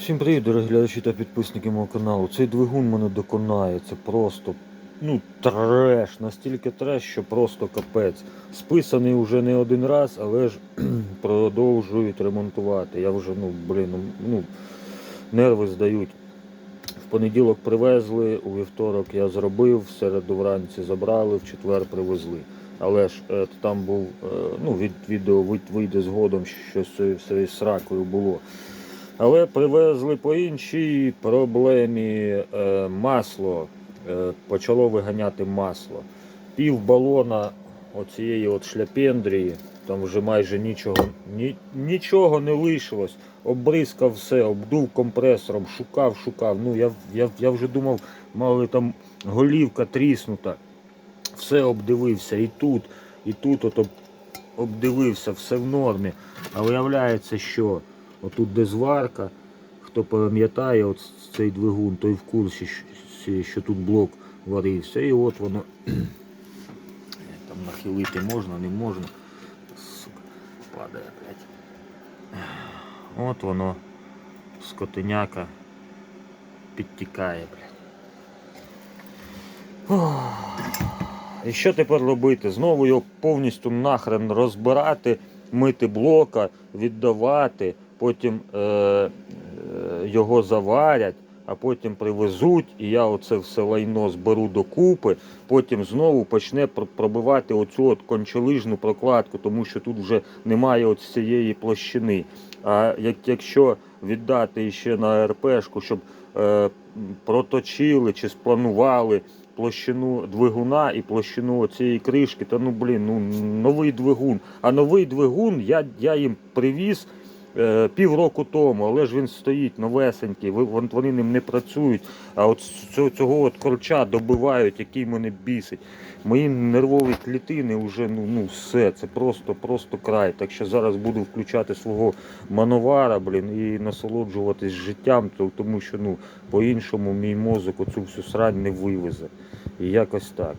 Всім привіт, дорогі глядачі та підписники мого каналу. Цей двигун мене доконає. Це просто ну, треш, настільки треш, що просто капець. Списаний вже не один раз, але ж продовжують ремонтувати. Я вже, ну, блін, ну, ну, нерви здають. В понеділок привезли, у вівторок я зробив, в середу вранці забрали, в четвер привезли. Але ж е, там був, е, ну, від відео вийде згодом, що з цією сракою було. Але привезли по іншій проблемі е, масло. Е, почало виганяти масло. Пів балона оцієї от шляпендрії, там вже майже нічого, ні, нічого не лишилось. Обризкав все, обдув компресором, шукав, шукав. Ну, я, я, я вже думав, мали там голівка тріснута. Все обдивився і тут, і тут от обдивився, все в нормі. А виявляється, що отут де зварка, хто пам'ятає цей двигун, той в курсі, що- що тут блок варився. І от воно там нахилити можна, не можна. Сука, падає, блядь. От воно, скотиняка підтікає, блядь. І що тепер робити? Знову його повністю нахрен розбирати, мити блока, віддавати, потім е, е, його заварять, а потім привезуть, і я оце все лайно зберу докупи, потім знову почне пробивати оцю от кончелижну прокладку, тому що тут вже немає цієї площини. А як, якщо віддати ще на РПшку, щоб е, проточили чи спланували площину двигуна і площину цієї кришки, та ну блін, ну новий двигун. А новий двигун я, я їм привіз півроку тому, але ж він стоїть новесенький, вони ним не працюють. А от цього от корча добивають, який мене бісить. Мої нервові клітини вже ну, ну все, це просто, просто край. Так що зараз буду включати свого мановара, блін, і насолоджуватись життям, тому що ну, по-іншому мій мозок оцю всю срань не вивезе. І якось так.